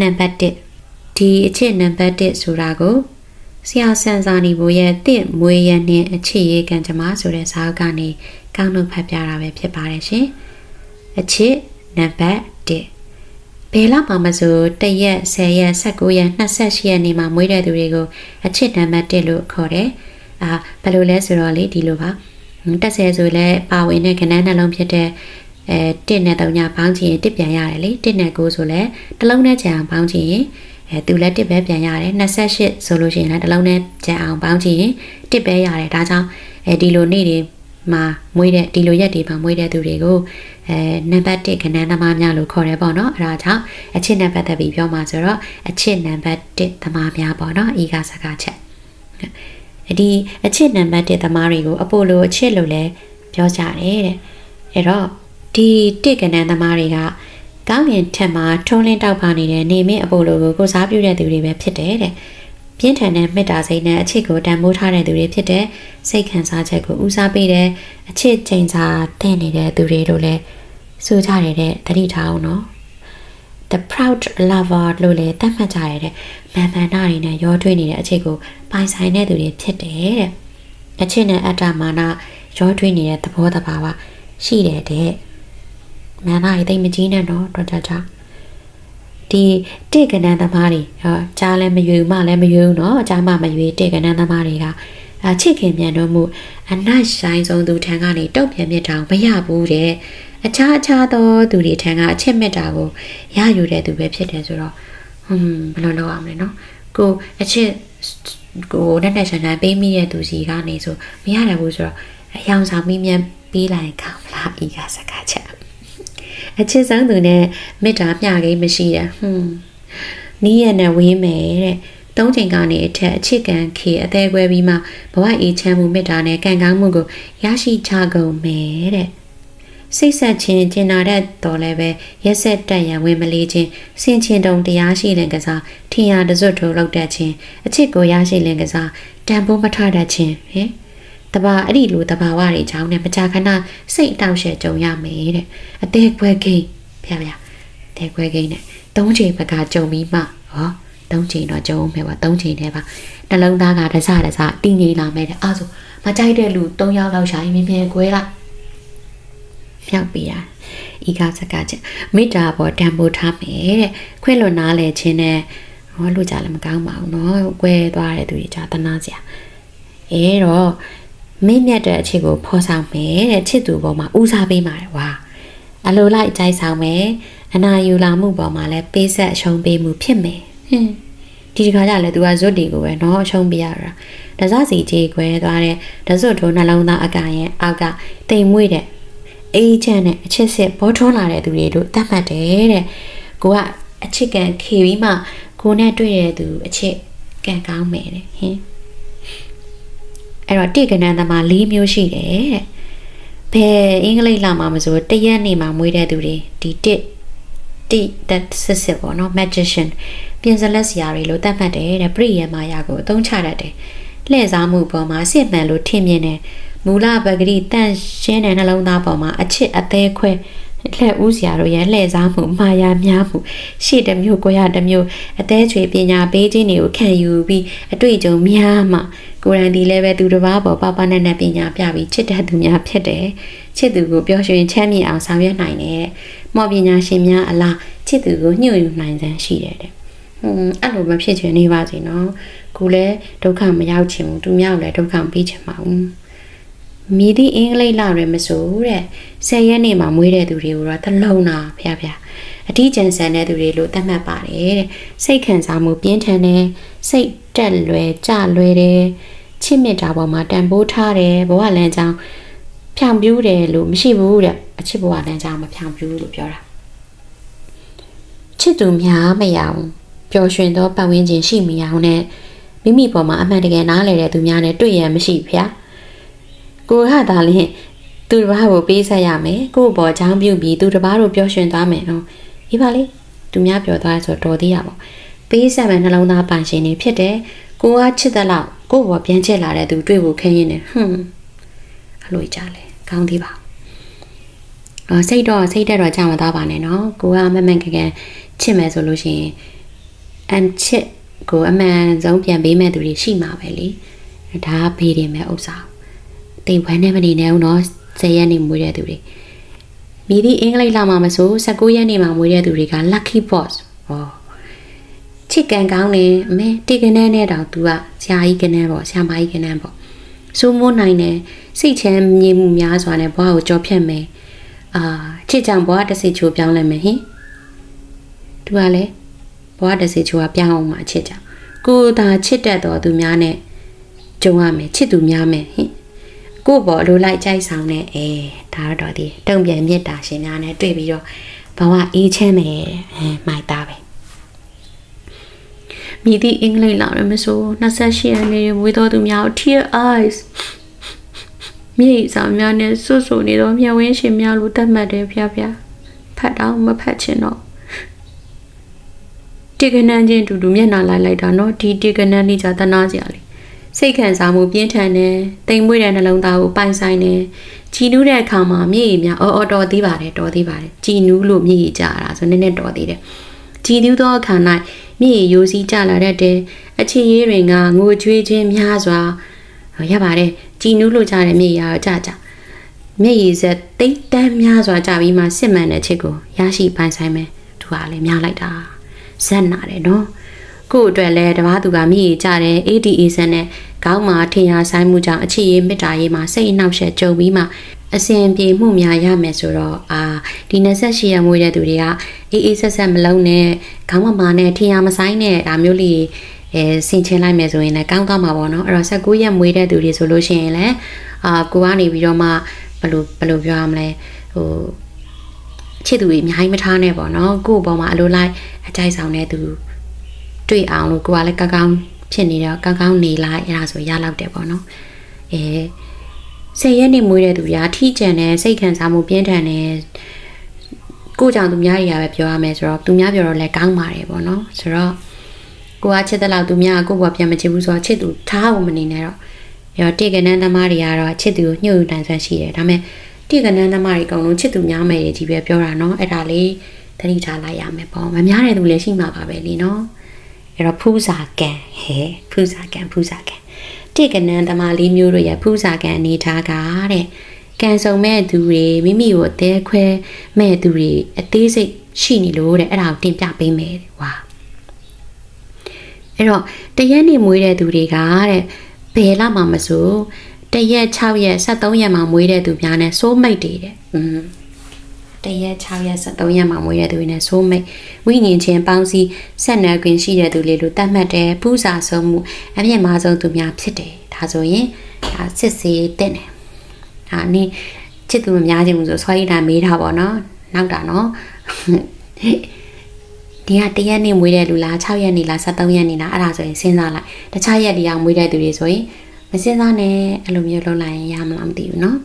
နံပါတ်1ဒီအချစ်နံပါတ်1ဆိုတာကိုဆရာဆန်စာနီဘိုရဲ့တင့်မွေးရနှင့်အချစ်ရေးကံကြမ္မာဆိုတဲ့ဇာတ်ကနေကောင်းလို့ဖတ်ပြတာပဲဖြစ်ပါတယ်ရှင်အချစ်နံပါတ်1ဘယ်လောက်မှမဆိုတရက်10ရက်19ရက်28ရက်နေမှာမွေးတဲ့သူတွေကိုအချစ်နံပါတ်1လို့ခေါ်တယ်အာဘယ်လိုလဲဆိုတော့လေဒီလိုပါတက်ဆယ်ဆိုလဲပါဝင်တဲ့ခဏနှလုံးဖြစ်တဲ့ အဲ1နဲ့3ညပေါင်းချင်1ပြန်ရတယ်လေ1နဲ့9ဆိုလဲတစ်လုံးနဲ့ချန်အောင်ပေါင်းချင်ရင်အဲသူလည်း1ပဲပြန်ရတယ်28ဆိုလို့ရှိရင်လည်းတစ်လုံးနဲ့ချန်အောင်ပေါင်းချင်ရင်1ပဲရတယ်ဒါကြောင့်အဲဒီလိုနေ့တွေမှာမွေးတဲ့ဒီလိုရက်တွေမှာမွေးတဲ့သူတွေကိုအဲနံပါတ်1ခဏသမားများလို့ခေါ်တယ်ပေါ့နော်အဲဒါကြောင့်အချစ်နဲ့ပတ်သက်ပြီးပြောမှာဆိုတော့အချစ်နံပါတ်1သမားများပေါ့နော်ဤကစကားချက်ဒီအချစ်နံပါတ်1သမားတွေကိုအပိုလိုအချစ်လို့လည်းပြောကြတယ်တဲ့အဲ့တော့ ဒီတစ်ကနန်းသမားတွေကကောင်းကင်ထက်မှာထုံးလင်းတောက်ပါနေတဲ့နေမင်းအပိုလိုကိုကိုစားပြုတဲ့သူတွေပဲဖြစ်တယ်တဲ့ပြင်းထန်တဲ့မေတ္တာစိတ်နဲ့အချစ်ကိုတန်ဖိုးထားတဲ့သူတွေဖြစ်တဲ့စိတ်ခံစားချက်ကိုဦးစားပေးတဲ့အချစ်ချိန်စာတဲ့နေတဲ့သူတွေလို့လည်းဆိုကြရတဲ့တတိထားအောင်နော် the proud lover လို့လည်းသတ်မှတ်ကြရတဲ့မန်မန်နာတွေနဲ့ရောထွေးနေတဲ့အချစ်ကိုပိုင်ဆိုင်တဲ့သူတွေဖြစ်တယ်တဲ့အချစ်နဲ့အတ္တမာနရောထွေးနေတဲ့သဘောတဘာဝရှိတယ်တဲ့ မန်နာတွေတိတ်မကြီးနဲ့တော့တော့ကြကြဒီတိကနန်းသမားတွေဟောကြားလည်းမရွေမလည်းမရွေဘူးเนาะကြားမှမရွေတိကနန်းသမားတွေကအချစ်ခင်မြန်တော့မှုအနတ်ဆိုင်ဆုံးသူထံကနေတုတ်ပြန်မြစ်တောင်မရဘူးတဲ့အခြားအခြားသောသူတွေထံကအချစ်မြတ်တာကိုရယူတဲ့သူပဲဖြစ်တယ်ဆိုတော့ဟွန်းဘယ်လိုလုပ်အောင်လဲเนาะကိုအချစ်ကိုနဲ့နဲ့ဆန်ဆန်ပေးမိတဲ့သူစီကနေဆိုမရတယ်ဘူးဆိုတော့အယောင်ဆောင်မိမြန်ပေးလိုက်ကောင်းလားဤကစကားချက် အချစ်ဆုံးသူနဲ့မေတ္တာမျှကိန်းမရှိရဟွန်းနီးရနဲ့ဝင်းမယ်တဲ့သုံးချိန်ကနေအထက်အချစ်ကံခေအသေးခွဲပြီးမှဘဝအေးချမ်းမှုမေတ္တာနဲ့ကံကောင်းမှုကိုရရှိချကုန်မယ်တဲ့စိတ်ဆက်ခြင်းကျင်နာတဲ့တော်လည်းပဲရက်ဆက်တက်ရန်ဝင်မလေးခြင်းစင်ချင်းတုံတရားရှိလင်ကစားထင်ရတစွတ်ထိုးလောက်တတ်ခြင်းအချစ်ကိုရရှိလင်ကစားတန်ဖိုးမထတတ်ခြင်းဟင် တဘာအဲ့ဒီလိုတဘာဝတွေအကြောင်းနဲ့မကြာခဏစိတ်အတောက်ရှက်ကြုံရမယ်တဲ့အသေးခွဲကိန်းဖျားဖျားတဲခွဲကိန်းနဲ့သုံးချိန်ဘကကြုံပြီးမှဟောသုံးချိန်တော့ကြုံမယ်ပါသုံးချိန်တည်းပါနှလုံးသားကတစတစတည်ငြိမ်လာမယ်တဲ့အဲ့ဆိုမကြိုက်တဲ့လူ၃ယောက်လောက်ရှာရင်မြင်မြင်ခွဲလိုက်ဖြောက်ပေးတာဤကစကားချက်မေတ္တာပေါ်တန်ဖိုးထားမယ်တဲ့ခွင့်လွန်နားလဲခြင်းနဲ့ဟောလူကြလည်းမကောင်းပါဘူးเนาะကွဲသွားတဲ့သူတွေကြာတနာစရာအဲတော့ မင်းမြတ်တဲ့အချက်ကိုဖော်ဆောင်မယ်တဲ့ချစ်သူပေါ်မှာဦးစားပေးမှာတယ်ဝါအလိုလိုက်ကြိုက်ဆောင်မယ်အနာယူလာမှုပေါ်မှာလည်းပေးဆက်အရှုံးပေးမှုဖြစ်မယ်ဟင်းဒီတခါကျလည်း तू ကဇွတ်တီကိုပဲနော်အရှုံးပေးရတာဒဇစီကြီးခွဲသွားတဲ့ဒဇွတ်ထိုးနှလုံးသားအကရဲ့အောက်ကတိမ်မွေ့တဲ့အေးချမ်းနဲ့အချစ်စစ်ဘောထွန်းလာတဲ့သူတွေတို့တတ်မှတ်တယ်တဲ့ကိုကအချစ်ကန်ခေပြီးမှကိုနဲ့တွေ့တဲ့သူအချစ်ကန်ကောင်းမယ်တဲ့ဟင်း အဲ့တော့တိကနန်းသမား၄မျိုးရှိတယ်တဲ့ဘယ်အင်္ဂလိပ်လာမှာမဆိုတရက်နေမှာမွေးတဲ့သူတွေဒီတစ်တိတက်စစ်စစ်ပေါ့နော် magician ပြင်စလက်စရာတွေလို့တတ်မှတ်တယ်တဲ့ပရိယမာယာကိုအသုံးချတတ်တယ်လှည့်စားမှုပေါ်မှာစစ်မှန်လို့ထင်မြင်တယ်မူလပဂရိတန့်ရှင်းတဲ့နှလုံးသားပေါ်မှာအချစ်အသေးခွဲ လှည့်ဦးစရာတို့ရဲ့လှည့်စားမှုမာယာများမှုရှေ့တစ်မျိုးကိုရတစ်မျိုးအသေးချွေပညာပေးခြင်းတွေကိုခံယူပြီးအတွေ့အကြုံများမှကိုရန်ဒီလည်းပဲသူတစ်ပါးပေါ်ပပနဲ့နဲ့ပညာပြပြီးချစ်တဲ့သူများဖြစ်တယ်ချစ်သူကိုပျော်ရွှင်ချမ်းမြေ့အောင်ဆောင်ရွက်နိုင်တယ်မော်ပညာရှင်များအလားချစ်သူကိုညှို့ယူနိုင်စမ်းရှိတယ်တဲ့ဟွန်းအဲ့လိုမဖြစ်ချင်နေပါစေနော်ကိုလည်းဒုက္ခမရောက်ချင်ဘူးသူများလည်းဒုက္ခမပေးချင်ပါဘူး မြည်သည့်အင်္ဂလိပ်လာတွေမဆိုတဲ့ဆယ်ရက်နေမှာမွေးတဲ့သူတွေကိုတော့သလုံးနာဖျားဖျားအထီးကျန်ဆန်တဲ့သူတွေလို့သတ်မှတ်ပါတယ်တဲ့စိတ်ခံစားမှုပြင်းထန်တယ်စိတ်တက်လွယ်ကြလွယ်တယ်ချစ်မြတ်တာပေါ်မှာတန်ဖိုးထားတယ်ဘဝလမ်းကြောင်းဖြောင်ပြူးတယ်လို့မရှိဘူးတဲ့အချစ်ဘဝလမ်းကြောင်းမဖြောင်ပြူးလို့ပြောတာချစ်သူများမရအောင်ပျော်ရွှင်သောပတ်ဝန်းကျင်ရှိမရအောင်နဲ့မိမိပေါ်မှာအမှန်တကယ်နားလည်တဲ့သူများနဲ့တွေ့ရမရှိဖျား ကိုဟာသာလင်းသူတစ်ပါးကိုပေးဆက်ရမယ်ကို့ဘောချောင်းပြုတ်ပြီးသူတစ်ပါးတို့ပျော်ရွှင်သွားမယ်နော်ဒီပါလေသူများပြောသွားဆိုတော့တော်သေးရပါပေးဆက်မယ်နှလုံးသားပိုင်ရှင်နေဖြစ်တယ်ကိုကချစ်တဲ့လောက်ကို့ဘောပြန်ချစ်လာတဲ့သူတွေ့ဖို့ခင်းရင်နေဟွန်းအလိုကြလဲကောင်းသေးပါအော်စိတ်တော့စိတ်တက်တော့ကြာမသွားပါနဲ့နော်ကိုကမမှန်ကန်ကန်ချစ်မယ်ဆိုလို့ရှိရင်အန်ချစ်ကိုအမှန်ဆုံးပြန်ပေးမဲ့သူတွေရှိမှာပဲလေဒါကဘေးတင်မဲ့ဥစ္စာ တိတ်ဝမ်းနဲ့မနေနဲ့ဦးနော်ဇယ်ရက်နေမွေးတဲ့သူတွေမိသည့်အင်္ဂလိပ်လာမှာမဆို19ရက်နေမှာမွေးတဲ့သူတွေက lucky boss ဟောချစ်ကန်ကောင်းနေအမေတိကနဲနဲ့တောင် तू ကဆရာကြီးကနဲပေါ့ဆရာမကြီးကနဲပေါ့စိုးမိုးနိုင်တယ်စိတ်ချမ်းမြေမှုများစွာနဲ့ဘွားကိုကြော်ဖြတ်မယ်အာချစ်ကြောင်ဘွားတစ်စိတ်ချိုးပြောင်းလိုက်မယ်ဟင်သူကလည်းဘဝတစ်စီချိုးကပြောင်းအောင်မှချစ်ကြကိုယ်သာချစ်တတ်တော်သူများနဲ့ကြုံရမယ်ချစ်သူများမယ်ဟင် ကိုယ့်ဘောလိုလိုက်ကြိုက်ဆောင်နဲ့အဲဒါတော့ဒီတုံ့ပြန်မြတ်တာရှင်များနဲ့တွေ့ပြီးတော့ဘဝအေးချမ်းမယ်အဲမိုက်သားပဲမြည်သည့်အင်္ဂလိပ်လာရမဆို28ရက်နေဝေးတော်သူများ tear eyes မြေဆောင်များနဲ့ဆွဆွနေတော့မျက်ဝင်းရှင်များလိုတတ်မှတ်တယ်ဖျားဖျားဖတ်တော့မဖတ်ချင်တော့တေကနန်းချင်းတူတူမျက်နှာလိုက်လိုက်တာနော်ဒီတေကနန်းလေးကြတနာစရာလေး စိတ်ခံစားမှုပြင်းထန်တယ်တိမ်မွေးတဲ့နှလုံးသားကိုပိုင်ဆိုင်တယ်ကြည်နူးတဲ့အခါမှာမျက်ရည်များအော်အော်တော်သေးပါတယ်တော်သေးပါတယ်ကြည်နူးလို့မျက်ရည်ကျတာဆိုနည်းနည်းတော်သေးတယ်ကြည်နူးသောအခါ၌မျက်ရည်ယိုစီးကျလာတတ်တယ်အခြေရေးတွေကငိုကြွေးခြင်းများစွာရပါတယ်ကြည်နူးလို့ကြတဲ့မျက်ရည်ရောကြကြမျက်ရည်ဆက်တိတ်တန်းများစွာကြပြီးမှစစ်မှန်တဲ့ချစ်ကိုရရှိပိုင်ဆိုင်မယ်သူကလည်းများလိုက်တာဇက်နာတယ်နော် ကို့အတွက်လဲတပားသူကမိရကြတယ် ADA ဇက်နဲ့ခေါင်းမှာထင်ရဆိုင်မှုကြောင့်အခြေရေးမေတ္တာရေးမှာစိတ်အနှောက်အယှက်ကြုံပြီးမှအစဉ်ပြေမှုများရမယ်ဆိုတော့အာဒီ28ရက်မွေးတဲ့သူတွေကအေးအေးဆက်ဆက်မလုံးနဲ့ခေါင်းမမာနဲ့ထင်ရမဆိုင်နဲ့ဒါမျိုးလေးအဲဆင်ချင်လိုက်မယ်ဆိုရင်လည်းကောင်းသွားမှာပေါ့နော်အဲ့တော့19ရက်မွေးတဲ့သူတွေဆိုလို့ရှိရင်လည်းအာကိုကနေပြီးတော့မှဘယ်လိုဘယ်လိုပြောရမလဲဟိုချစ်သူတွေအများကြီးမထားနဲ့ပေါ့နော်ကို့ဘောမှာအလိုလိုက်အကြိုက်ဆောင်တဲ့သူ တွေ့အောင်လို့ကိုကလည်းကောင်းကောင်းဖြစ်နေတော့ကောင်းကောင်းနေလိုက်အဲ့ဒါဆိုရလောက်တယ်ပေါ့နော်အဲဆယ်ရက်နေမွေးတဲ့သူတွေကထိကျန်တယ်စိတ်ခံစားမှုပြင်းထန်တယ်ကိုကြောင့်သူများတွေကပဲပြောရမယ်ဆိုတော့သူများပြောတော့လည်းကောင်းပါတယ်ပေါ့နော်ဆိုတော့ကိုကချစ်တဲ့လောက်သူများကကို့ဘောပြန်မချစ်ဘူးဆိုတော့ချစ်သူထားဖို့မနေနဲ့တော့ရောတိကနန်းသမားတွေကတော့ချစ်သူကိုညှို့ယူတန်ဆန်းရှိတယ်ဒါပေမဲ့တိကနန်းသမားတွေအကုန်လုံးချစ်သူများမယ်ကြီးပဲပြောတာနော်အဲ့ဒါလေးသတိထားလိုက်ရမယ်ပေါ့မများတဲ့သူလည်းရှိမှာပါပဲလीနော် အဲ့တော့ဖူးစာကန်ဟဲဖူးစာကန်ဖူးစာကန်တိကနန်းသမားလေးမျိုးတို့ရဲ့ဖူးစာကန်အနေထားကတဲ့ကန်ဆုံမဲ့သူတွေမိမိကိုအသေးခွဲမဲ့သူတွေအသေးစိတ်ရှိနေလို့တဲ့အဲ့ဒါကိုတင်ပြပေးမယ်ဝါအဲ့တော့တရက်နေမွေးတဲ့သူတွေကတဲ့ဘယ်လာမှမဆိုတရက်6ရက်73ရက်မှာမွေးတဲ့သူများနဲ့စိုးမိတ်တွေတဲ့อืม တရက်6ရက်73ရက်မှာမွေးတဲ့သူတွေနဲ့စိုးမိတ်ဝိညာဉ်ချင်းပေါင်းစည်းဆက်နွယ်ခွင့်ရှိတဲ့သူလေးလို့သတ်မှတ်တယ်ပူစာဆုံးမှုအပြည့်မာဆုံးသူများဖြစ်တယ်ဒါဆိုရင်ဒါစစ်စေးတဲ့တယ်ဒါနည်းချစ်သူမများခြင်းဘူးဆိုဆွဲရည်တာမေးတာပေါ့နော်နောက်တာနော်ဒီကတရက်နေမွေးတဲ့လူလား6ရက်နေလား73ရက်နေလားအဲ့ဒါဆိုရင်စဉ်းစားလိုက်တခြားရက်တွေကမွေးတဲ့သူတွေဆိုရင်မစဉ်းစားနဲ့အဲ့လိုမျိုးလုပ်လိုက်ရင်ရမလားမသိဘူးเนาะ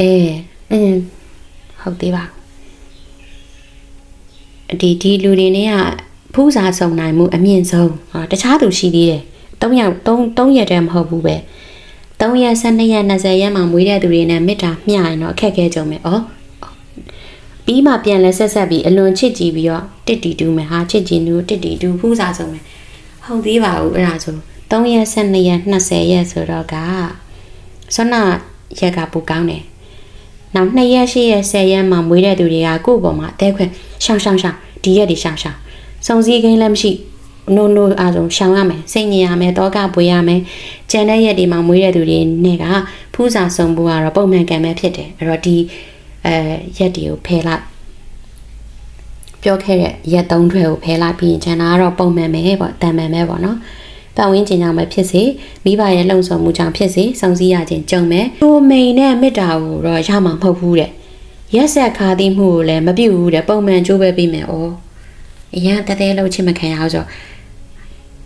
အဲ အင်းဟုတ်သေးပါဒီဒီလူတွေနဲ့ကဖူးစာစုံနိုင်မှုအမြင့်ဆုံးဟာတခြားသူရှိသေးတယ်3ရက်3 3ရက်တည်းမဟုတ်ဘူးပဲ3ရက်12ရက်20ရက်မှမွေးတဲ့သူတွေနဲ့မေတ္တာမျှရင်တော့အခက်ခဲကြုံမယ်ဩပြီးမှပြန်လဲဆက်ဆက်ပြီးအလွန်ချစ်ကြည့်ပြီးတော့တစ်တီတူမယ်ဟာချစ်ကြည်နူတစ်တီတူဖူးစာစုံမယ်ဟုတ်သေးပါဘူးအဲ့ဒါဆို3ရက်12ရက်20ရက်ဆိုတော့ကဆွမ်းနာရက်ကပူကောင်းတယ်။ နောက်2ရက်8ရက်10ရက်မှမွေးတဲ့သူတွေကကိုယ့်ပေါ်မှာအသေးခွဲရှောင်းရှောင်းရှောင်းဒီရက်တွေရှောင်းရှောင်းစုံစည်းခင်းလည်းမရှိနိုးနိုးအားဆုံးရှောင်းရမယ်စိတ်ညစ်ရမယ်တောကပွေရမယ်ကြံတဲ့ရက်တွေမှာမွေးတဲ့သူတွေနဲ့ကဖူးစာစုံဖို့ကတော့ပုံမှန်ကံပဲဖြစ်တယ်အဲ့တော့ဒီအဲရက်တွေကိုဖယ်လိုက်ပြောခဲ့တဲ့ရက်သုံးထွဲကိုဖယ်လိုက်ပြီးရင်ကျန်တာကတော့ပုံမှန်ပဲပေါ့တန်မှန်ပဲပေါ့နော် ပတ်ဝန်းကျင်ကြောင့်ပဲဖြစ်စေမိဘရဲ့လှုံ့ဆော်မှုကြောင့်ဖြစ်စေစုံစည်းရခြင်းကြုံမယ်။ကိုမိန်နဲ့မေတ္တာကိုတော့ရမှာမဟုတ်ဘူးတဲ့။ရက်ဆက်ခါသိမှုကိုလည်းမပြုတ်ဘူးတဲ့ပုံမှန်ကြိုးပဲပြီးမယ်။ဩအရင်တသေးလုံးချင်မခံရအောင်ဆို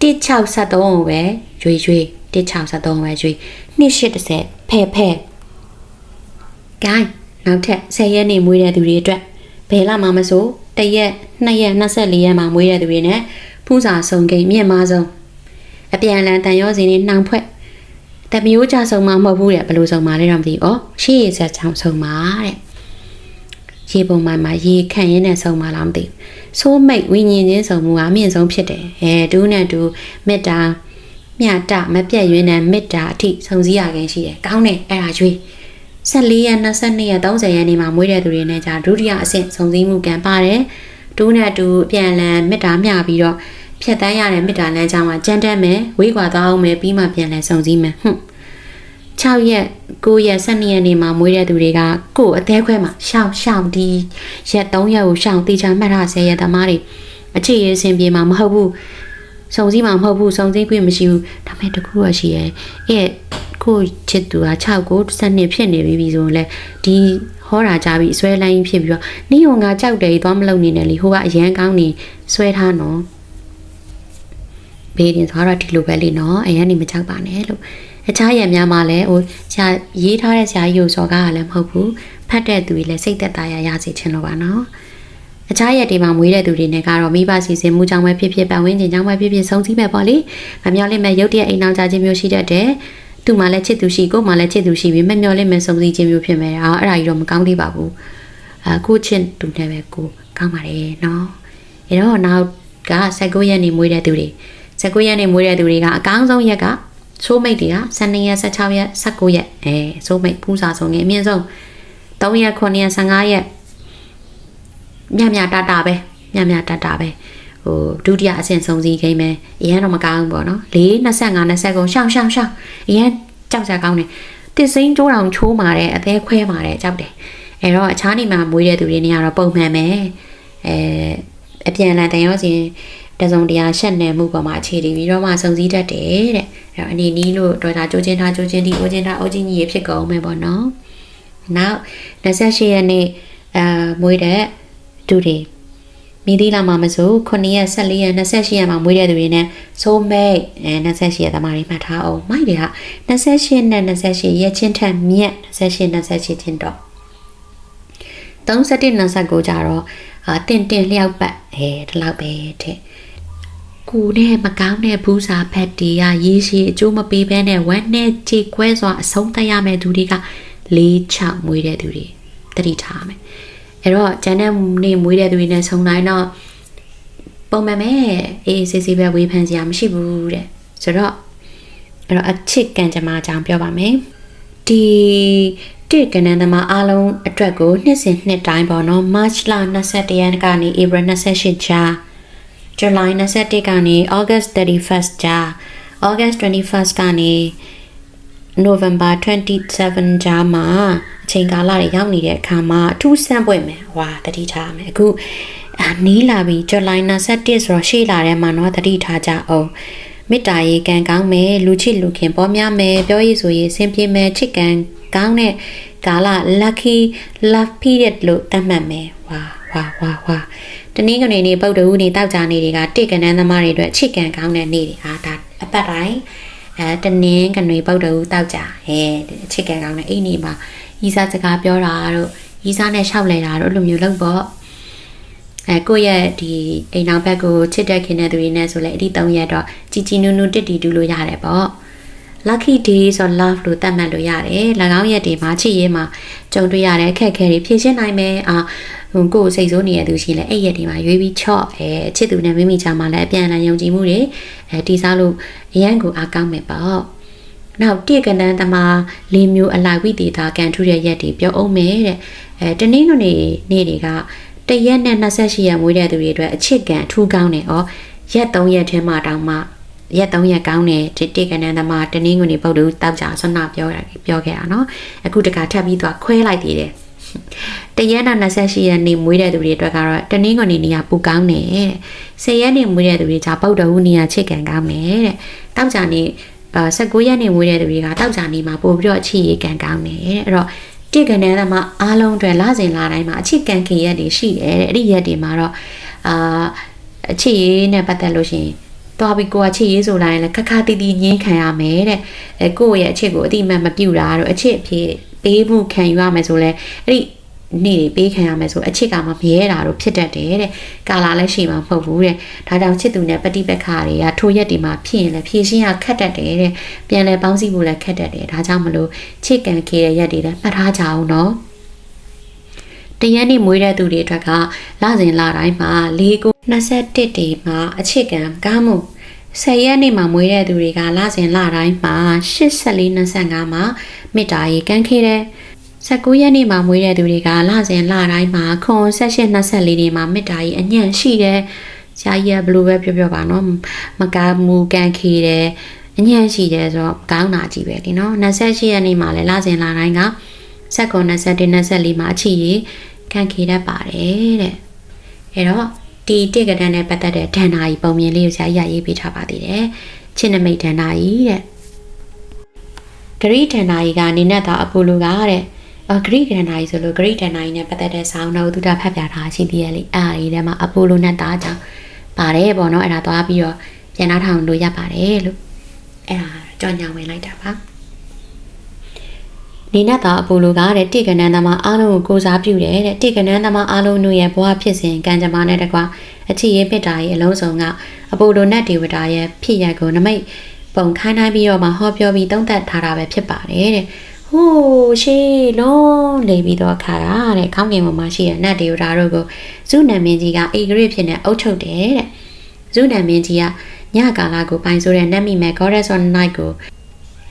1673ကိုပဲရွေရွေ1673ပဲရွေ280ဖဲဖဲ။ဂိုင်းနောက်ထပ်10ရက်နေမွေးတဲ့သူတွေအတွက်ဘယ်လာမှမဆိုတရက်2ရက်24ရက်မှမွေးတဲ့သူတွေနဲ့ဖူးစာစုံကိန်းမြင့်မားဆုံး အပြန်လန်တန်ရောစင်းနဲ့နှောင်ဖွဲ့တမျိုးကြဆုံးမှာမဟုတ်ဘူးတဲ့ဘယ်လိုဆုံးမှာလဲတော့မသိဘူး။ဩရှေ့ရဆက်ချောင်းဆုံးမှာတဲ့။ရေပုံမှန်မှာရေခန့်ရင်းနဲ့ဆုံးမှာလားမသိဘူးဆိုးမိတ်ဝိညာဉ်ချင်းဆောင်မှုကအမြင့်ဆုံးဖြစ်တယ်အဲဒူးနဲ့ဒူးမေတ္တာမြတ်တမပြတ်ရွေးနဲ့မေတ္တာအထိဆုံစည်းရခင်ရှိတယ်ကောင်းတယ်အဲ့ဒါရွေး14ရက်22ရက်30ရက်နေ့မှာမွေးတဲ့သူတွေနဲ့じゃဒုတိယအဆင့်ဆုံစည်းမှုကံပါတယ်ဒူးနဲ့ဒူးအပြန်လန်မေတ္တာမျှပြီးတော့ ဖြတ်တန်းရတဲ့မေတ္တာလမ်းကြောင်းမှာကြမ်းတမ်းမယ်ဝေးကွာသွားအောင်မယ်ပြီးမှပြန်လည်ဆုံစည်းမယ်ဟွန်း6ရက်9ရက်12ရက်နေ့မှာမွေးတဲ့သူတွေကကို့အသေးခွဲမှာရှောင်းရှောင်းဒီရက်3ရက်ကိုရှောင်းတေချာမှတ်ထား10ရက်သမားတွေအခြေရအစဉ်ပြေမှာမဟုတ်ဘူးစုံစည်းမှာမဟုတ်ဘူးစုံစည်းခွင့်မရှိဘူးဒါပေမဲ့တခုတော့ရှိရဲ့အဲ့ကိုချစ်သူက6ကိုစနစ်ဖြစ်နေပြီဆိုရင်လေဒီဟောတာကြပြီးဆွဲလိုင်းဖြစ်ပြီးတော့နေုံငါကြောက်တယ်သွားမလုံနေတယ်လीဟိုကအရန်ကောင်းနေဆွဲထားနော် ဘေးရင်သွားတော့ဒီလိုပဲလေနော်အရန်နေမကြောက်ပါနဲ့လို့အခြားရံများမှာလည်းဟိုဆရာရေးထားတဲ့ဆရာကြီးကိုစော်ကားကလည်းမဟုတ်ဘူးဖတ်တဲ့သူတွေလည်းစိတ်သက်သာရရစေချင်လို့ပါနော်အခြားရက်တွေမှာမွေးတဲ့သူတွေနဲ့ကတော့မိဘစီစဉ်မှုကြောင့်ပဲဖြစ်ဖြစ်ပတ်ဝန်းကျင်ကြောင့်ပဲဖြစ်ဖြစ်ဆုံးစည်းပဲပေါ့လေမမျော်လင့်မဲ့ရုပ်တရက်အိမ်အောင်ကြခြင်းမျိုးရှိတတ်တယ်သူ့မှာလည်းချစ်သူရှိကို့မှာလည်းချစ်သူရှိပြီးမမျော်လင့်မဲ့ဆုံးစည်းခြင်းမျိုးဖြစ်မယ်အာအဲ့ဒါကြီးတော့မကောင်းသေးပါဘူးအခုချစ်သူနဲ့ပဲကိုကောင်းပါတယ်နော်အဲ့တော့နောက်က19ရက်နေမွေးတဲ့သူတွေ 19ရက်နေမွေးတဲ့သူတွေကအကောင်းဆုံးရက်ကဆိုးမိတ်တွေက12ရက်16ရက်19ရက်အဲဆိုးမိတ်ပူးစာဆုံးငယ်အမြင့်ဆုံး3ရက်9ရက်15ရက်မြမြတတာပဲမြမြတတာပဲဟိုဒုတိယအဆင့်ဆုံးစည်းခိမ့်မယ်အရင်တော့မကောင်းဘူးပေါ့နော်4 25 20ကုန်ရှောင်းရှောင်းရှောင်းအရင်ကြောက်ကြကောင်းတယ်တစ်စိမ့်ကျိုးတောင်ချိုးမာတယ်အသေးခွဲမာတယ်ကြောက်တယ်အဲတော့အခြားနေမှာမွေးတဲ့သူတွေနေရာတော့ပုံမှန်ပဲအဲအပြန်အလှန်တန်ရောစင် တစုံတရာရှက်နယ်မှုပေါ်မှာအခြေတည်ပြီးတော့မှစုံစည်းတတ်တယ်တဲ့အဲတော့အနေနီးလို့ဒေါ်တာကြိုးချင်းထားကြိုးချင်းဒီအိုးချင်းထားအိုးချင်းကြီးရဖြစ်ကုန်မယ်ပေါ့နော်နောက်28ရက်နေ့အဲမွေးတဲ့သူတွေမိသီးလာမှာမစိုး9ရက်14ရက်28ရက်မှာမွေးတဲ့သူတွေနဲ့ဆိုးမိတ်အဲ28ရက်သမားတွေမှတ်ထားအောင်မိုက်တွေက28နဲ့28ရက်ချင်းထက်မြက်28 28ချင်းတော့31 29ကြတော့အာတင်တင်လျောက်ပတ်အဲဒီလောက်ပဲတဲ့ ကိုနဲ့မကောင်းတဲ့ဘူးစာဖက်တီကရေးရှိအကျိုးမပေးဘဲနဲ့ဝမ်းနဲ့ခြေခွဲစွာအဆုံးသတ်ရမယ့်သူတွေက၄6မွေးတဲ့သူတွေတတိထားမယ်အဲ့တော့ဂျန်တဲ့နေမွေးတဲ့သူတွေနဲ့ဆုံတိုင်းတော့ပုံမှန်ပဲအေးစစ်စစ်ပဲဝေးဖန်စရာမရှိဘူးတဲ့ဆိုတော့အဲ့တော့အချစ်ကံကြမ္မာအကြောင်းပြောပါမယ်ဒီတိကနန်းသမားအားလုံးအတွက်ကိုနှစ်စဉ်နှစ်တိုင်းပေါ့နော် March လ21ရက်ကနေ April 28ကြား July 21ကနေ August 31st ကြား August 21st ကနေ November 27ကြားမှာအချိန်ကာလတွေရောက်နေတဲ့အခါမှာအထူးစမ်းပွင့်မယ်ဟွာတတိထားမယ်အခုအာနီးလာပြီ July 21ဆိုတော့ရှေ့လာတဲ့မှာတော့တတိထားကြအောင်မေတ္တာရေးကံကောင်းမယ်လူချစ်လူခင်ပေါ်များမယ်ပြောရည်ဆိုရေးဆင်ပြေမယ်ချစ်ကံကောင်းတဲ့ကာလ lucky love period လို့သတ်မှတ်မယ်ဝါ ဝါဝါဝါတနည်းကနေနေပုတ်တူနေတောက်ကြနေတွေကတိကနန်းသမားတွေအတွက်ချစ်ကံကောင်းတဲ့နေ့တွေဟာဒါအပတ်တိုင်းအဲတနင်းကနေပုတ်တူတောက်ကြဟဲချစ်ကံကောင်းတဲ့အိနေမှာရီစာစကားပြောတာတို့ရီစာနဲ့ရှောက်လဲတာတို့အဲ့လိုမျိုးလုပ်ပေါ့အဲကိုယ့်ရဲ့ဒီအိမ်နောက်ဘက်ကိုချစ်တဲ့ခင်တဲ့သူတွေနဲ့ဆိုလဲအဲ့ဒီ၃ရက်တော့ជីជីနူနူတစ်တီတူလို့ရတယ်ပေါ့ lucky day ဆို love လို့သတ်မှတ်လို့ရတယ်၎င်းရက်တွေမှာချစ်ရေးမှာကြုံတွေ့ရတဲ့အခက်အခဲတွေဖြေရှင်းနိုင်မယ်အာဟိုကိုယ်စိတ်ဆိုးနေတဲ့သူရှိလဲအဲ့ရက်တွေမှာရွေးပြီးချော့အဲချစ်သူနဲ့မိမိချာမှာလည်းအပြန်အလှန်ယုံကြည်မှုတွေအဲတီးစားလို့အရန်ကိုအားကောင်းမယ်ပေါ့နောက်တိကနန်းသမားလေးမျိုးအလိုက်ဝိသေတာကန်ထူးတဲ့ရက်တွေပြောအောင်မယ်တဲ့အဲတနည်းနည်းနေ့တွေကတရက်နဲ့28ရက်မွေးတဲ့သူတွေအတွက်အချစ်ကန်ထူးကောင်းတယ်။ဩရက်3ရက်ထဲမှာတောင်မှ ရက်3ရက်ကောင်းတယ်ဒီတိကနန်းသမားတနည်းငွေပုတ်လို့တောက်ကြဆွမ်းနာပြောတာပြောခဲ့တာနော်။အခုတခါထပ်ပြီးသွားခွဲလိုက်သေးတယ်။တရက်နဲ့28ရက်နေမွေးတဲ့သူတွေအတွက်ကတော့တနည်းငွေနေရာပူကောင်းတယ်တဲ့။10ရက်နေမွေးတဲ့သူတွေじゃပုတ်တော်ဦးနေရာချစ်ကန်ကောင်းတယ်တဲ့။တောက်ကြနေအာ19ရက်နေမွေးတဲ့သူတွေကတောက်ကြနေမှာပို့ပြီးတော့အချစ်ရေးကန်ကောင်းတယ်တဲ့။အဲ့တော့တိကနန်းသမားအားလုံးအတွက်လစဉ်လာတိုင်းမှာအချစ်ကန်ခင်ရက်တွေရှိတယ်တဲ့အဲ့ဒီရက်တွေမှာတော့အာအချစ်ရေးနဲ့ပတ်သက်လို့ရှိရင် တွားပြီးကိုကချစ်ရေးဆိုတိုင်းလည်းခက်ခါတီးတီးငင်းခံရမယ်တဲ့အဲကိုယ့်ရဲ့အချစ်ကိုအတိမတ်မပြူတာတော့အချစ်အဖြစ်ပေးမှုခံယူရမယ်ဆိုလဲအဲ့ဒီနေ့တွေပေးခံရမယ်ဆိုအချစ်ကမမြဲတာတော့ဖြစ်တတ်တယ်တဲ့ကာလာလည်းရှိမှာမဟုတ်ဘူးတဲ့ဒါကြောင့်ချစ်သူနဲ့ပฏิပက္ခတွေကထိုရက်တွေမှာဖြစ်ရင်လည်းဖြည့်ရှင်းရခက်တတ်တယ်တဲ့ပြန်လဲပေါင်းစည်းဖို့လည်းခက်တတ်တယ်ဒါကြောင့်မလို့ချစ်ကန်ခဲ့တဲ့ရက်တွေလည်းမှတ်ထားကြအောင်နော် တတရက်နေ့မွေးတဲ့သူတွေအတွက်ကလစဉ်လတိုင်းမှာ၄ကို21တေမှာအချစ်ကံကားမှု10ရက်နေ့မှာမွေးတဲ့သူတွေကလစဉ်လတိုင်းမှာ84 25မှာမေတ္တာရေကမ်းခဲ့တဲ့19ရက်နေ့မှာမွေးတဲ့သူတွေကလစဉ်လတိုင်းမှာခွန်18 24နေ့မှာမေတ္တာရေအညံ့ရှိတဲ့ဆရာကြီးကဘယ်လိုပဲပြောပြောပါနော်မကားမူကမ်းခေတယ်အညံ့ရှိတယ်ဆိုတော့ကောင်းတာကြီးပဲဒီနော်28ရက်နေ့မှာလည်းလစဉ်လတိုင်းက ဆက်ကွန်21 24မှာအချီရေခံခေတတ်ပါတယ်တဲ့အဲ့တော့ဒီတိကဒန်နဲ့ပတ်သက်တဲ့ဒဏ္ဍာရီပုံမြင်လေးကိုဆရာကြီးရေးပေးထားပါသေးတယ်ချင်းနမိတ်ဒဏ္ဍာရီတဲ့ဂရိဒဏ္ဍာရီကနေနဲ့တာအပိုလိုကတဲ့အဂရိဒဏ္ဍာရီဆိုလို့ဂရိဒဏ္ဍာရီနဲ့ပတ်သက်တဲ့ဆောင်းတော်သူတာဖတ်ပြထားရှိသေးရဲ့လေအားရီထဲမှာအပိုလိုနဲ့တာကြောင့်ပါတယ်ပေါ့နော်အဲ့ဒါသွားပြီးတော့ပြန်နှောက်ထောင်လို့ရပါတယ်လို့အဲ့ဒါကြောင်ညာဝင်လိုက်တာပါ နေနဲ့တာအပိုလိုကတဲ့တိကနန်းသမားအားလုံးကိုကိုစားပြုတယ်တဲ့တိကနန်းသမားအားလုံးတို့ရဲ့ဘဝဖြစ်စဉ်ကံကြမ္မာနဲ့တကွာအချစ်ရေးပစ်တာရဲ့အလုံးစုံကအပိုလိုနဲ့ဒေဝတာရဲ့ဖြစ်ရက်ကိုနမိတ်ပုံခိုင်းနိုင်ပြီးတော့မှဟောပြောပြီးသုံးသပ်ထားတာပဲဖြစ်ပါတယ်တဲ့ဟိုးရှေးလုံးလေပြီးတော့ခါတာတဲ့ခေါင်းကင်ပေါ်မှာရှိတဲ့နတ်ဒေဝတာတို့ကိုဇုနံမင်းကြီးကအေဂရစ်ဖြစ်နေအုပ်ချုပ်တယ်တဲ့ဇုနံမင်းကြီးကညကာလာကိုပိုင်ဆိုတဲ့နတ်မိမဲ Goddess on Night ကို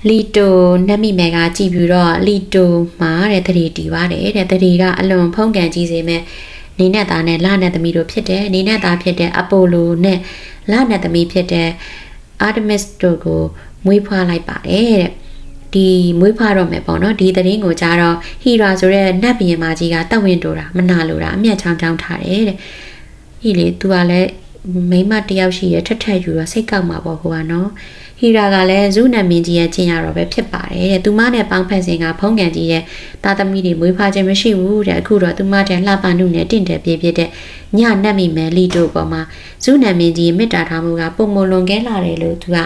လီတိုနတ်မိမဲကကြည်ပြီးတော့လီတိုမှာတဲ့တရေတီပါတယ်တဲ့တရေကအလွန်ဖုံးကန်ကြီးစေမဲ့နေနဲ့သားနဲ့လနဲ့သမီးတို့ဖြစ်တယ်နေနဲ့သားဖြစ်တဲ့အပိုလိုနဲ့လနဲ့သမီးဖြစ်တဲ့အာတမစ်တို့ကိုမွေးဖွားလိုက်ပါတယ်တဲ့ဒီမွေးဖွားတော့မယ်ပေါ့နော်ဒီသတင်းကိုကြားတော့ဟီရာဆိုတဲ့နတ်ဘီရင်မကြီးကတက်ဝင်တိုးတာမနာလိုတာအမျက်ချောင်းချောင်းထားတယ်တဲ့ဟီလေသူကလည်း မိမတယောက်ရှိရထက်ထက်ယူတော့စိတ်ကောက်မှာပေါ့ဟိုကနော်ဟီရာကလည်းဇုနမင်းကြီးရဲ့ကျင့်ရတော့ပဲဖြစ်ပါတယ်တဲ့သူမနဲ့ပေါင်းဖက်စဉ်ကဖုံးကန်ကြီးရဲ့တာသမီတွေမွေးဖွားခြင်းမရှိဘူးတဲ့အခုတော့သူမတဲ့လှပနုနဲ့တင့်တယ်ပြပြတဲ့ညနတ်မိမယ်လီတို့ပေါ်မှာဇုနမင်းကြီးမေတ္တာထားမှုကပုံမလွန်ကဲလာတယ်လို့သူက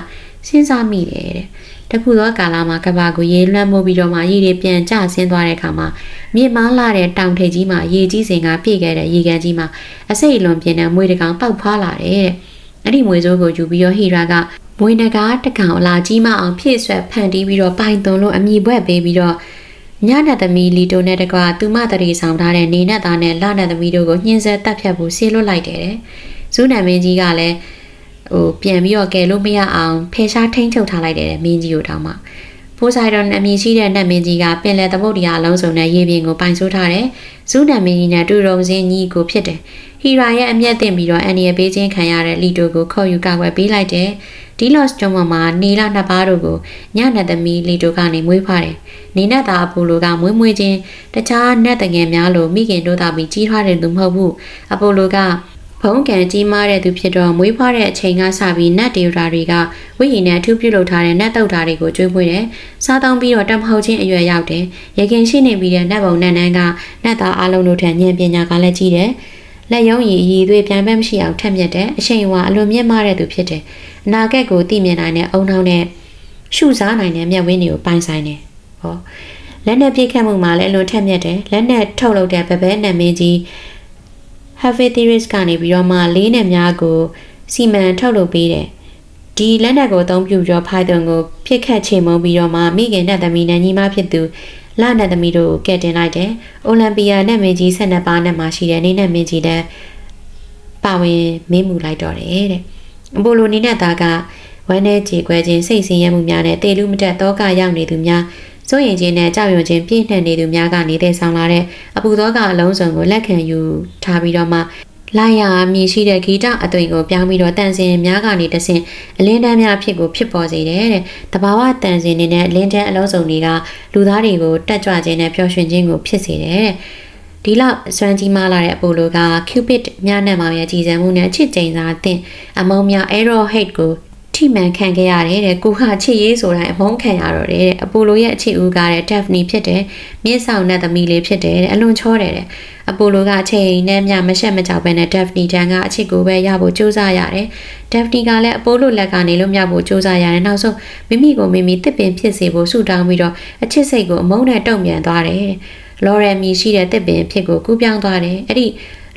စဉ်းစားမိတယ်တဲ့ တခုသောကာလမှာကဘာကိုရေလွှမ်းမိုးပြီးတော့မှရေတွေပြန်ကျဆင်းသွားတဲ့အခါမှာမြေမားလာတဲ့တောင်ထိပ်ကြီးမှာရေကြီးစင်ကပြည့်ခဲ့တဲ့ရေကန်ကြီးမှာအစိတ်အလွန်ပြင်းတဲ့မွေးတကောင်ပေါက်ဖွာလာတယ်တဲ့အဲ့ဒီမွေစိုးကိုယူပြီးတော့ဟီရာကမွေးနဂါတကောင်အလာကြီးမအောင်ဖြည့်ဆွက်ဖန်တီးပြီးတော့ပိုင်သွန်လို့အမိဘွက်ပေးပြီးတော့ညနတ်သမီးလီတိုနဲ့တကွာသူမတရီဆောင်ထားတဲ့နေနတ်သားနဲ့လနတ်သမီးတို့ကိုညှင်းဆဲတပ်ဖြတ်ဖို့ဆေးလွတ်လိုက်တယ်တဲ့ဇူးနံမင်းကြီးကလည်း ဟိုပြန်ပြီးတော့ကယ်လို့မရအောင်ဖေရှားထိန်းချုပ်ထားလိုက်တယ်မင်းကြီးတို့တောင်းမှဖိုဆိုင်ဒွန်အမည်ရှိတဲ့နတ်မင်းကြီးကပင်လယ်သမုဒ္ဒရာအလုံးစုံနဲ့ရေပြင်ကိုပိုင်ဆိုးထားတယ်။ဇူးနတ်မင်းကြီးနဲ့တူရုံစင်းကြီးကိုဖြစ်တယ်။ဟီရာရဲ့အမျက်တင်ပြီးတော့အန်နီရဲ့ပေးခြင်းခံရတဲ့လီတိုကိုခေါ်ယူကာကွယ်ပေးလိုက်တယ်။ဒီလော့စ်ကျွန်းပေါ်မှာနီလာနှစ်ပါးတို့ကိုညနတ်သမီးလီတိုကနေမွေးဖွားတယ်။နီနတ်သားအပူလိုကမွေးမွေးချင်းတခြားနတ်တငယ်များလိုမိခင်တို့သာပြီးကြီးထွားတဲ့သူမဟုတ်ဘူး။အပူလိုက ဖုံးကန်ကြီးမားတဲ့သူဖြစ်တော့မွေးဖွားတဲ့အချိန်ကစပြီးနတ်ဒေဝတာတွေကဝိဟိနဲ့အထူးပြုလုပ်ထားတဲ့နတ်တုတ်တာတွေကိုကျွေးမွေးတယ်။စားတောင်းပြီးတော့တမဟုတ်ချင်းအရွယ်ရောက်တယ်။ရခင်ရှိနေပြီးတဲ့နတ်ဘုံနတ်နန်းကနတ်သားအလုံးတို့ထက်ဉာဏ်ပညာကလည်းကြီးတယ်။လက်ယုံရည်ရည်သွေးပြန်ပန်းမရှိအောင်ထက်မြက်တဲ့အချိန်ဝါအလွန်မြင့်မားတဲ့သူဖြစ်တယ်။အနာဂတ်ကိုသိမြင်နိုင်တဲ့အုံနှောင်းနဲ့ရှုစားနိုင်တဲ့မျက်ဝင်းတွေကိုပိုင်ဆိုင်တယ်။ဟောလက်နဲ့ပြည့်ခတ်မှုမှာလည်းအလွန်ထက်မြက်တယ်။လက်နဲ့ထုတ်လုပ်တဲ့ဗဘဲနံမင်းကြီး Harvey Theories ကနေပြီးတော့မှလေးနဲ့များကိုစီမံထုတ်လုပ်ပေးတယ်။ဒီလက်နက်ကိုအသုံးပြုပြီးတော့ Python ကိုဖြစ်ခတ်ချိန်မုံပြီးတော့မှမိခင်နဲ့သမီးနဲ့ညီမဖြစ်သူလနဲ့သမီးတို့ကိုကဲတင်လိုက်တယ်။အိုလံပီယာနဲ့မင်းကြီး12ပါးနဲ့မှရှိတဲ့နေနဲ့မင်းကြီးတဲ့ပါဝင်မင်းမူလိုက်တော့တယ်တဲ့အပိုလိုနေနဲ့သားကဝမ်းနဲ့ကြေခွဲခြင်းစိတ်ဆင်းရဲမှုများနဲ့တေလူမတက်တော့ကရောက်နေသူများ စိုးရင်ချင်းနဲ့ကြောက်ရွံ့ခြင်းပြည့်နှက်နေသူများကနေတဲ့ဆောင်လာတဲ့အပူသောကအလုံးစုံကိုလက်ခံယူထားပြီးတော့မှလိုက်ရမြည်ရှိတဲ့ဂီတအသွင်ကိုပြောင်းပြီးတော့တန်စင်များကနေတဆင်အလင်းတန်းများဖြစ်ကိုဖြစ်ပေါ်စေတယ်တဲ့။တဘာဝတန်စင်တွေနဲ့အလင်းတန်းအလုံးစုံတွေကလူသားတွေကိုတက်ကြွခြင်းနဲ့ပျော်ရွှင်ခြင်းကိုဖြစ်စေတယ်တဲ့။ဒီလောက်စွမ်းကြီးမားလာတဲ့အပိုလိုက Cupid မြနဲ့မောင်ရဲ့ကြည်စံမှုနဲ့အချစ်ကြိမ်စာအသင့်အမုံများ Arrow Hate ကို ထိမှန်ခံခဲ့ရတယ်တဲ့ကိုဟာချစ်ရေးဆိုတိုင်းအမုန်းခံရတော့တယ်တဲ့အပိုလိုရဲ့အချစ်ဦးကားတဲ့ Daphne ဖြစ်တယ်မြင့်ဆောင်တဲ့သမီးလေးဖြစ်တယ်တဲ့အလွန်ချောတယ်တဲ့အပိုလိုကအချိန်နဲ့မြမရှက်မကြောက်ပဲနဲ့ Daphne တန်ကအချစ်ကိုပဲရဖို့ကြိုးစားရတယ် Daphne ကလည်းအပိုလိုလက်ကနေလို့မြောက်ဖို့ကြိုးစားရတယ်နောက်ဆုံးမိမိကိုမိမိတစ်ပင်ဖြစ်စေဖို့ဆူတောင်းပြီးတော့အချစ်စိတ်ကိုအမုန်းနဲ့တုံ့ပြန်သွားတယ်လော်ရယ်မီရှိတဲ့တစ်ပင်ဖြစ်ကိုကူးပြောင်းသွားတယ်အဲ့ဒီ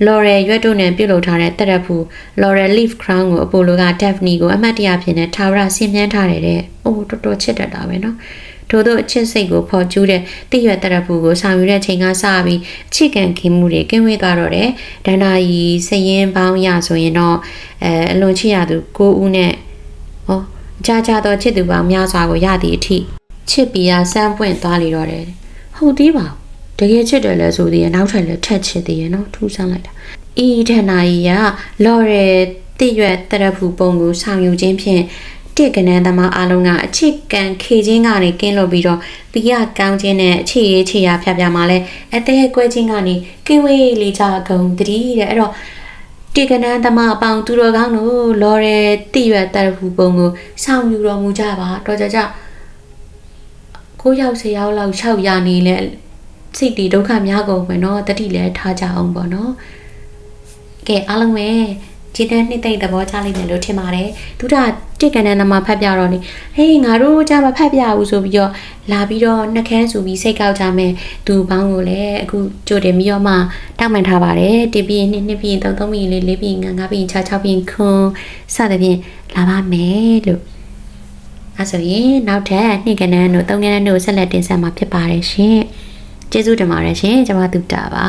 Laurel ရွက်တို့နဲ့ပြုတ်လုပ်ထားတဲ့တက်ရဖူ Laurel leaf crown ကိုအပိုလိုက Daphne ကိုအမတ်တရဖြစ်နေထာဝရဆင်မြန်းထားတယ်တဲ့။အိုးတော်တော်ချစ်တတ်တာပဲနော်။ဒထို့သောအချစ်စိတ်ကိုဖော်ကျူးတဲ့တိရွက်တရဖူကိုဆောင်ယူတဲ့ချိန်ကစပြီးအချစ်ကန်ခင်မှုတွေကင်းဝေးသွားတော့တယ်ဒန္တာကြီးစရင်ပေါင်းရဆိုရင်တော့အဲအလွန်ချစ်ရသူကိုဦးနဲ့ဟောကြာကြာတော့ချစ်သူပေါင်းများစွာကိုရသည့်အထိချစ်ပြီးရဆန်းပွင့်သွားလေတော့တယ်ဟုတ်သေးပါဘူးတ ကယ်ချစ်တယ်လဲဆိုသေးရင်နောက်ထပ်လဲထက်ချစ်သေးရဲ့နော်ထူးဆန်းလိုက်တာဤဒန္တာကြီးကလော်ရဲတိရွက်တရဖူပုံကိုဆောင်ယူခြင်းဖြင့်တစ်ကနန်းသမားအလုံးကအချစ်ကန်ခေချင်းကနေကင်းလို့ပြီးတော့ပီရကောင်းခြင်းနဲ့အခြေရေးချေရဖြတ်ပြမှာလဲအသေးကွဲခြင်းကနေကင်းဝေးလေးကြကုံတတိတဲ့အဲ့တော့တိကနန်းသမားအပေါင်းသူတော်ကောင်းတို့လော်ရဲတိရွက်တရဖူပုံကိုဆောင်ယူတော်မူကြပါတော့ကြကြကိုးယောက်ဆယ်ယောက်လောက်6ရာနေလဲ စိတ်ဒီဒုက္ခများကုန်မယ်နော်တတိလည်းထားကြအောင်ပေါ့နော်ကဲအားလုံးပဲဒီတန်းနှစ်သိမ့်သဘောကျလိမ့်မယ်လို့ထင်ပါတယ်သူတာတစ်ကန်တန်းမှာဖတ်ပြတော့လေဟေးငါတို့ကြမဖတ်ပြဘူးဆိုပြီးတော့လာပြီးတော့နှကန်းဆိုပြီးစိတ်ကောက်ကြမယ်သူပေါင်းကိုလည်းအခုကြိုတင်ပြီးတော့မှတောက်မှန်ထားပါတယ်တပြင်းနှစ်နှစ်ပြင်းသုံးသုံးပြင်းလေးလေးပြင်းငါးငါးပြင်းခြားခြားပြင်းခွန်းစသဖြင့်လာပါမယ်လို့အဲဆိုရင်နောက်ထပ်နှစ်ကဏ္ဍတို့သုံးကဏ္ဍတို့ဆက်လက်တင်ဆက်မှာဖြစ်ပါတယ်ရှင်။ ကျေးဇူးတင်ပါတယ်ရှင်ကျွန်မသူတာပါ